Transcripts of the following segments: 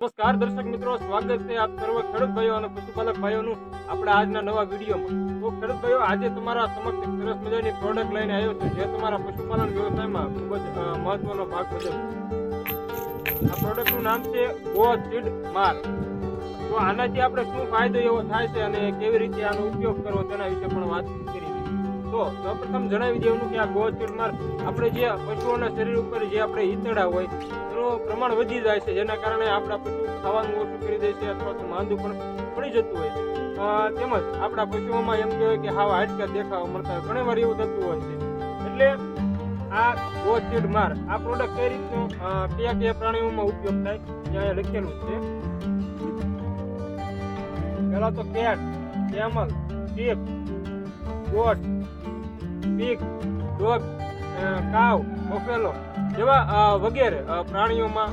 નમસ્કાર દર્શક મિત્રો, સ્વાગત છે આપ સર્વ ખેડૂત ભાઈઓ અને પશુપાલક ભાઈઓનું આપણા આજના નવા વિડીયોમાં. તો ખેડૂત ભાઈઓ, આજે તમારા સમક્ષ સરસ મજાની પ્રોડક્ટ લઈને આવ્યો છું, જે તમારા પશુપાલન વ્યવસાયમાં ખૂબ જ મહત્વનો ભાગ ભજવે આ પ્રોડક્ટનું નામ છે ગો સીડ માર. તો આનાથી આપણે શું ફાયદો એવો થાય છે અને કેવી રીતે આનો ઉપયોગ કરવો તેના વિશે પણ વાત કરી તો સૌપ્રથમ જણાવી દેવાનું કે આ ગો સીડ માર આપણે જે પશુઓના શરીર ઉપર જે આપણે ઈતળા હોય, એનું પ્રમાણ વધી જાય છે, જેના કારણે આપણા પશુ ખાવાનું ઓછું કરી દે છે અથવા તો માંદું પણ પડી જતું હોય છે. તેમજ આપણા પશુઓમાં એમ કહેવાય કે હાવ હાડકા દેખાવા મળતા હોય, ઘણી વાર એવું થતું હોય છે. એટલે આ ગોચીડ માર, આ પ્રોડક્ટ કઈ રીતનું કયા કયા પ્રાણીઓમાં ઉપયોગ થાય ત્યાં લખેલું છે. પહેલા તો cat, camel, sheep, goat pig dog cow buffalo જેવા વગેરે પ્રાણીઓમાં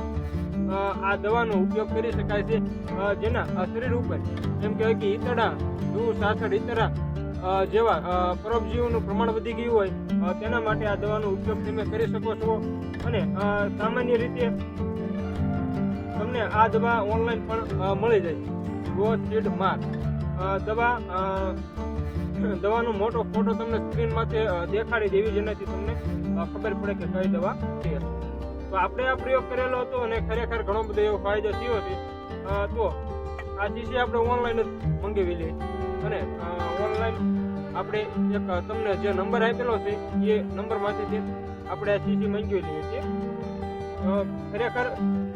આ દવાનો ઉપયોગ કરી શકાય છે જેના શરીર ઉપર, જેમ કે કે ઈતડા દૂર સાથળ ઈતડા જેવા પરોપજીવનું પ્રમાણ વધી ગયું હોય તેના માટે આ દવાનો ઉપયોગ તમે કરી શકો છો. અને સામાન્ય રીતે તમને આ દવા ઓનલાઈન પણ મળી જાય. ગો સીડ માર. દવા દવાનો મોટો ફોટો તમને સ્ક્રીનમાંથી દેખાડી દેવી જેનાથી તમને. ખબર પડે કે કઈ દવા છે. તો આપણે આ પ્રયોગ કરેલો હતો અને ખરેખર ઘણો બધો એવો ફાયદો થયો છે. તો, આ શીશી આપણે ઓનલાઈન જ મંગાવી લઈએ. અને ઓનલાઈન આપણે એક તમને જે નંબર આપેલો છે, એ નંબરમાંથી આપણે આ શીશી મંગાવી લઈએ છીએ. ખરેખર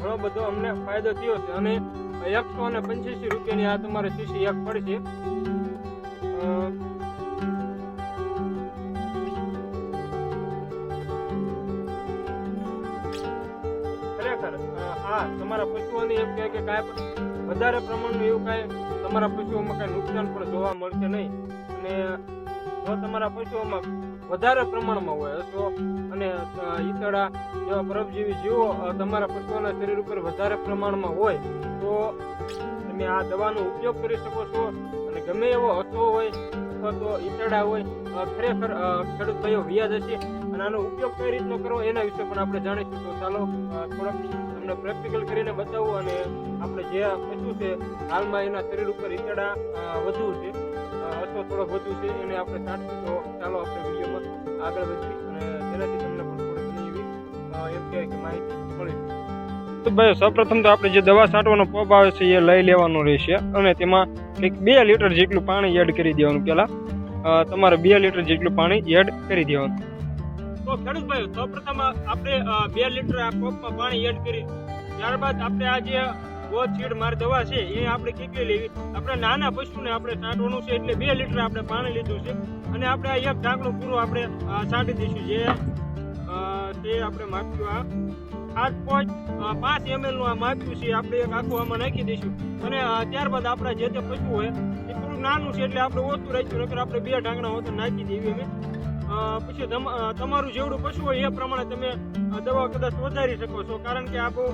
ઘણો બધો અમને ફાયદો થયો છે. અને એકસો અને પંચ્યાસી રૂપિયાની આ તમારે શીશી એક પડશે. તમારા પશુઓને એમ કહે કે કાંઈ પણ વધારે પ્રમાણનું એવું કાંઈ તમારા પશુઓમાં કાંઈ નુકસાન પણ જોવા મળશે નહીં. અને જો તમારા પશુઓમાં વધારે પ્રમાણમાં હોય હસો અને ઈતળા જેવા પરોપજીવી જીવો તમારા પશુઓના શરીર ઉપર વધારે પ્રમાણમાં હોય, તો તમે આ દવાનો ઉપયોગ કરી શકો છો. અને ગમે એવો હસો હોય અથવા તો ઈતળા હોય ખરેખર ખેડૂત ભાઈઓ વ્યાજ હશે. અને આનો ઉપયોગ કઈ રીતનો કરવો એના વિશે પણ આપણે જાણીશું. તો ચાલો થોડોક તમને પ્રેક્ટિકલ કરીને બતાવું અને આપણે જે પશુ છે હાલમાં એના શરીર ઉપર ઈતળા અ, વધુ છે. અથવા થોડોક વધુ છે એને આપણે કાઢશું તો ચાલો આપણે વિડીયોમાં આગળ વધીએ અને તેનાથી તમને પણ થોડીક એવી એમ માહિતી મળી તો ભાઈ સૌપ્રથમ તો આપણે જે દવા છાંટવાનો પંપ આવે છે એ લઈ લેવાનો રહેશે. અને તેમાં કંઈક બે લીટર જેટલું પાણી એડ કરી દેવાનું પહેલાં. તમારે બે લીટર જેટલું પાણી એડ કરી દેવાનું. તો ખેડૂત ભાઈ સૌપ્રથમ આપણે બે લીટર આ પંપમાં પાણી એડ કરી. ત્યારબાદ આપણે આ જે ગોળ ચીડ માર દવા છે, એ આપણે કેટલી લેવી? આપણે નાના પશુને આપણે છાંટવાનું છે, એટલે બે લીટર આપણે પાણી લીધું છે. અને આપણે આ એક ઢાંકણું પૂરું આપણે સાંટી દઈશું જે તે આપણે માપ્યું આ. આઠ પોઈન્ટ પાંચ એમએલનું આ માપ્યું છે, આપણે એક આખું આમાં નાખી દઈશું. અને ત્યારબાદ આપણા જે તે પશુ હોય, એ થોડું નાનું છે, એટલે આપણે ઓછું રાખ્યું, નકર આપણે બે ઢાંકણા હોત નાખી દેવી અમે. પછી તમ- તમારું જેવડું પશુ હોય એ પ્રમાણે તમે દવા કદાચ વધારી શકો છો. કારણ કે આ બહુ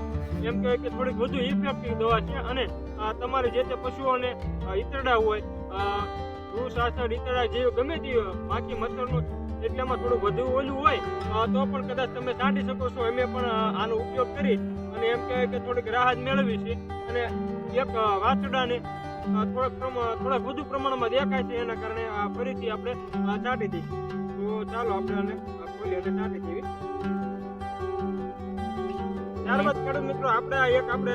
એમ કહેવાય કે થોડીક વધુ ઇફેક્ટિવ દવા છે અને તમારે જે તે પશુઓને ઈતરડા હોય ધૂળ ઈતરડા જેવું ગમે તે બાકી મચ્છરનું એટલામાં થોડું વધુ ઓલું હોય તો પણ કદાચ તમે છાંટી શકો છો. અમે પણ આનો ઉપયોગ કરી અને એમ કહેવાય કે થોડીક રાહત મેળવી છે. અને એક અ, થોડાક પ્રમા- વધુ પ્રમાણમાં દેખાય છે એના કારણે આ ફરીથી આપણે ચાટી દઈએ. તો ચાલો આપણે આને ખોલી અને ચાટી દેવી. ત્યારબાદ ખેડૂત મિત્રો, આપણે એક આપણે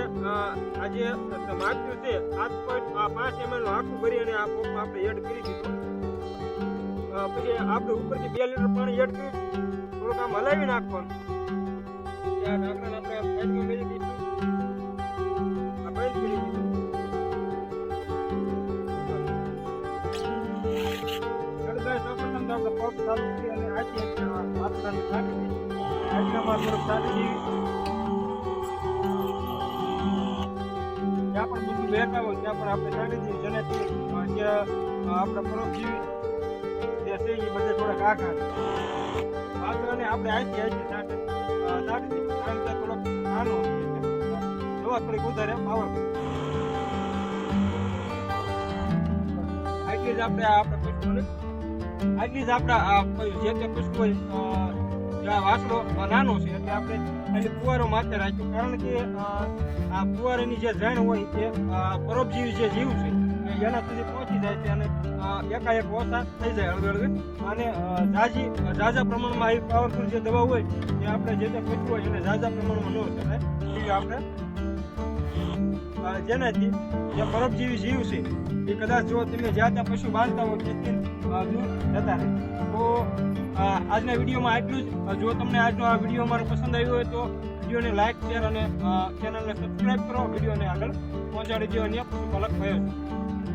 આજે જે માપ્યું છે, સાત પોઈન્ટ પાંચ એમએલનું આખું ભરી અને આ પંપ આપણે એડ કરી દીધું. પછી આપણે ઉપરથી બે લીટર પાણી એડ કર્યું. થોડુંક આમ હલાવી નાખવાનું. ત્યાં ઢાંકણાને આપણે સાઈડમાં તો આપણે પંપ ચાલુ કરી અને વાસણાને છાંટી દઈશું વાસણામાં થોડુંક છાંટી દેવી જ્યાં પણ બધું વહેતા હોય ત્યાં પણ આપણે છાંટી દઈએ જેનાથી અ, જે અ, આપણા પરોપજીવી જે છે એ બધે થોડાક આઘાત. વાસણાને આપણે આથી છાંટે અ, છાંટી દઈએ કારણ કે થોડોક નાનો છે દવા થોડીક વધારે પાવર આટલી જ આપણે આપણે પશુઓને આટલી જ આપણા જે તે વાસળો અ, નાનો છે એટલે આપણે અહીં ફુવારો માથે રાખ્યો. કારણ કે આ ફુવારાની જે જણ હોય તે પરોપજીવી જે જીવ છે એના સુધી પહોંચી જાય છે અને એકાએક ઓછા થઈ જાય હળવે હળવે. અને ઝાઝી ઝાઝા પ્રમાણમાં આવી પાવરફુલ જે દવા હોય એ આપણે જે તે પશુ હોય એને ઝાઝા પ્રમાણમાં ન થાય એ આપણે જેનાથી જે પરોપજીવી જીવ છે, એ કદાચ જો તમે જ્યાં ત્યાં પશુ બાંધતા હોય તેથી દૂર જતા રહે. તો આજના વિડીયોમાં આટલું જ. જો તમને આજનો આ વીડિયો અમારો પસંદ આવ્યો હોય, તો વિડીયોને લાઇક શેર અને ચેનલને સબસ્ક્રાઈબ કરો. વિડીયોને આગળ પહોંચાડી દો અન્ય પશુપાલક ભયો છે.